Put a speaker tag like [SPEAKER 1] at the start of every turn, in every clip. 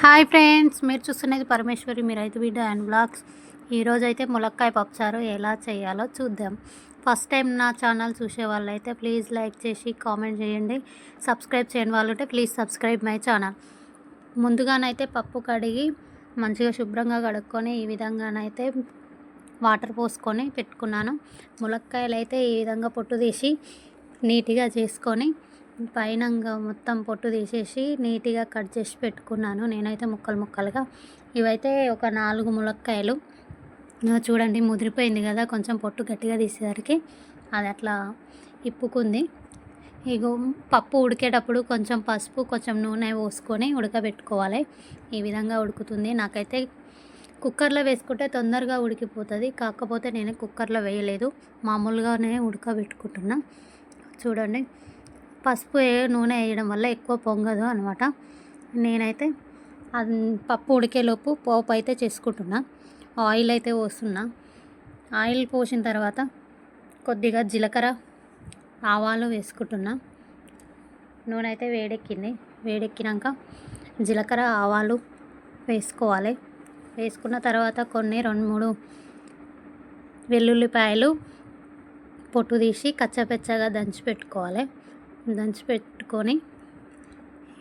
[SPEAKER 1] Hi friends మీరు చూస్తున్నది పరమేశ్వరి మీ రైతు బిడ్డ అండ్ బ్లాగ్స్. ఈరోజైతే ములక్కాయ పప్పుచారు ఎలా చేయాలో చూద్దాం. ఫస్ట్ టైం నా ఛానల్ చూసే వాళ్ళైతే ప్లీజ్ లైక్ చేసి కామెంట్ చేయండి. సబ్స్క్రైబ్ చేయని వాళ్ళు ఉంటే ప్లీజ్ సబ్స్క్రైబ్ మై ఛానల్. ముందుగానైతే పప్పు కడిగి మంచిగా శుభ్రంగా కడుక్కొని ఈ విధంగానైతే వాటర్ పోసుకొని పెట్టుకున్నాను. ములక్కాయలు అయితే ఈ విధంగా పొట్టు తీసి నీట్గా చేసుకొని పైన మొత్తం పొట్టు తీసేసి నీట్గా కట్ చేసి పెట్టుకున్నాను. నేనైతే ముక్కలు ముక్కలుగా. ఇవైతే ఒక నాలుగు ములక్కాయలు. చూడండి ముదిరిపోయింది కదా కొంచెం పొట్టు గట్టిగా తీసేసరికి. అది అట్లా ఇప్పుకుంది. ఇగో పప్పు ఉడికేటప్పుడు కొంచెం పసుపు కొంచెం నూనె పోసుకొని ఉడకబెట్టుకోవాలి. ఈ విధంగా ఉడుకుతుంది. నాకైతే కుక్కర్లో వేసుకుంటే తొందరగా ఉడికిపోతుంది. కాకపోతే నేను కుక్కర్లో వేయలేదు. మామూలుగానే ఉడకబెట్టుకుంటున్నా. చూడండి. పసుపు నూనె వేయడం వల్ల ఎక్కువ పొంగదు అనమాట నేనైతే అది పప్పు ఉడికేలోపు పోపు అయితే చేసుకుంటున్నా. ఆయిల్ అయితే పోస్తున్నా. ఆయిల్ పోసిన తర్వాత కొద్దిగా జీలకర్ర ఆవాలు వేసుకుంటున్నా. నూనె అయితే వేడెక్కింది. వేడెక్కినాక జీలకర్ర ఆవాలు వేసుకోవాలి. వేసుకున్న తర్వాత కొన్ని రెండు మూడు వెల్లుల్లిపాయలు పొట్టు తీసి కచ్చపెచ్చగా దంచి పెట్టుకోవాలి. దంచి పెట్టుకొని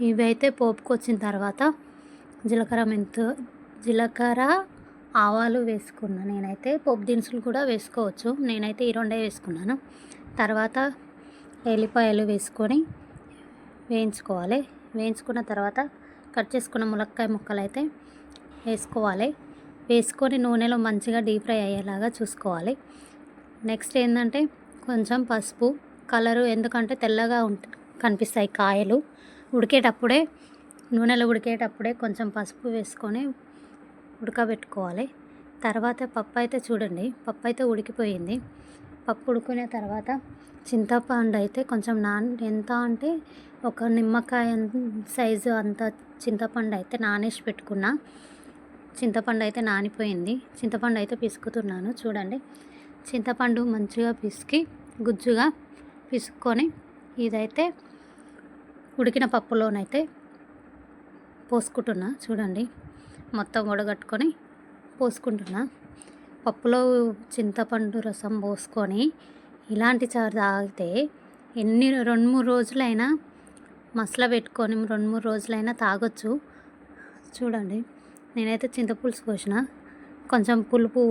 [SPEAKER 1] ఇవైతే పోపుకు వచ్చిన తర్వాత జీలకర్ర మెంతు జీలకర్ర ఆవాలు వేసుకున్నా. నేనైతే పోపు దినుసులు కూడా వేసుకోవచ్చు. నేనైతే ఈ రెండే వేసుకున్నాను. తర్వాత ఎల్లిపాయలు వేసుకొని వేయించుకోవాలి. వేయించుకున్న తర్వాత కట్ చేసుకున్న ములక్కాయ ముక్కలు అయితే వేసుకోవాలి. వేసుకొని నూనెలో మంచిగా డీప్ ఫ్రై అయ్యేలాగా చూసుకోవాలి. నెక్స్ట్ ఏంటంటే కొంచెం పసుపు కలరు ఎందుకంటే తెల్లగా కనిపిస్తాయి కాయలు. ఉడికేటప్పుడే నూనెలో ఉడికేటప్పుడే కొంచెం పసుపు వేసుకొని ఉడకబెట్టుకోవాలి. తర్వాత పప్పు అయితే చూడండి పప్పు అయితే ఉడికిపోయింది. పప్పు ఉడుకునే తర్వాత చింతపండు అయితే కొంచెం నాన్ ఎంత అంటే ఒక నిమ్మకాయ సైజు అంత చింతపండు అయితే నానేసి పెట్టుకున్నా. చింతపండు అయితే నానిపోయింది. చింతపండు అయితే పిసుకుతున్నాను చూడండి. చింతపండు మంచిగా పిసికి గుజ్జుగా పిసుక్కొని ఇదైతే ఉడికిన పప్పులోనైతే పోసుకుంటున్నా. చూడండి మొత్తం వడగట్టుకొని పోసుకుంటున్నా. పప్పులో చింతపండు రసం పోసుకొని ఇలాంటి చారు తాగితే ఎన్ని రెండు మూడు రోజులైనా మసల పెట్టుకొని రెండు మూడు రోజులైనా తాగొచ్చు. చూడండి నేనైతే చింతపులుసు పోసిన. కొంచెం పులుపు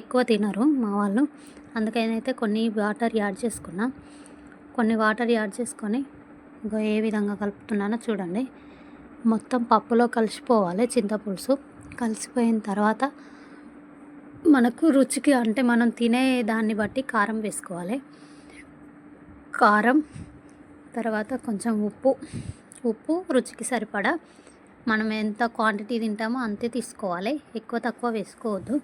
[SPEAKER 1] ఎక్కువ తినరు మా వాళ్ళు. అందుకని అయితే కొన్ని వాటర్ యాడ్ చేసుకున్నా. కొన్ని వాటర్ యాడ్ చేసుకొని ఇంకో ఏ విధంగా కలుపుతున్నానో చూడండి. మొత్తం పప్పులో కలిసిపోవాలి చింతపులుసు. కలిసిపోయిన తర్వాత మనకు రుచికి అంటే మనం తినే దాన్ని బట్టి కారం వేసుకోవాలి. కారం తర్వాత కొంచెం ఉప్పు. ఉప్పు రుచికి సరిపడా మనం ఎంత క్వాంటిటీ తింటామో అంతే తీసుకోవాలి. ఎక్కువ తక్కువ వేసుకోవద్దు.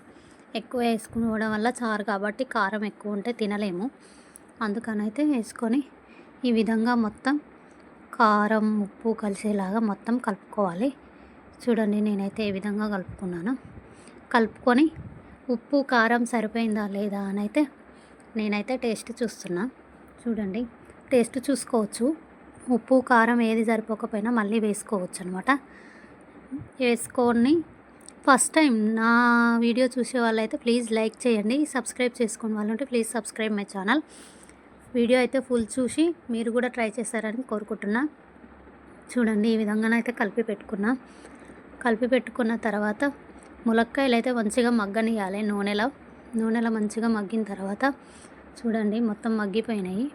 [SPEAKER 1] ఎక్కువ వేసుకోవడం వల్ల చారు కాబట్టి కారం ఎక్కువ ఉంటే తినలేము. అందుకనైతే వేసుకొని ఈ విధంగా మొత్తం కారం ఉప్పు కలిసేలాగా మొత్తం కలుపుకోవాలి. చూడండి నేనైతే ఏ విధంగా కలుపుకున్నాను. కలుపుకొని ఉప్పు కారం సరిపోయిందా లేదా అని అయితే నేనైతే టేస్ట్ చూస్తున్నా. చూడండి టేస్ట్ చూసుకోవచ్చు. ఉప్పు కారం ఏది సరిపోకపోయినా మళ్ళీ వేసుకోవచ్చు అనమాట వేసుకొని ఫస్ట్ టైం నా వీడియో చూసే వాళ్ళైతే ప్లీజ్ లైక్ చేయండి సబ్స్క్రైబ్ చేసుకునే వాళ్ళు ఉంటే please subscribe my channel. Video అయితే ఫుల్ చూసి మీరు కూడా ట్రై చేస్తారని కోరుకుంటున్నా. చూడండి ఈ విధంగానైతే కలిపి పెట్టుకున్నా. కలిపి పెట్టుకున్న తర్వాత ములక్కాయలు అయితే మంచిగా మగ్గనియాలి నూనెలో. నూనెలో మంచిగా మగ్గిన తర్వాత చూడండి మొత్తం మగ్గిపోయినాయి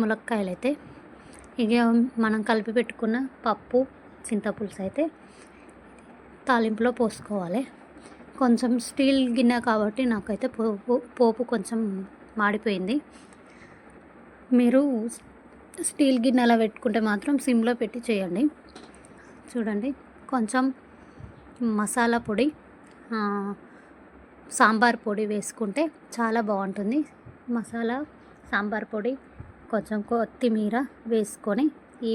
[SPEAKER 1] ములక్కాయలు అయితే ఇక మనం కలిపి పెట్టుకున్న పప్పు చింతపులుసు అయితే తాలింపులో పోసుకోవాలి. కొంచెం స్టీల్ గిన్నె కాబట్టి నాకైతే పోపు పోపు కొంచెం మాడిపోయింది. మీరు స్టీల్ గిన్నెలో పెట్టుకుంటే మాత్రం సిమ్లో పెట్టి చేయండి. చూడండి కొంచెం మసాలా పొడి సాంబార్ పొడి వేసుకుంటే చాలా బాగుంటుంది. మసాలా సాంబార్ పొడి కొంచెం కొత్తిమీర వేసుకొని ఈ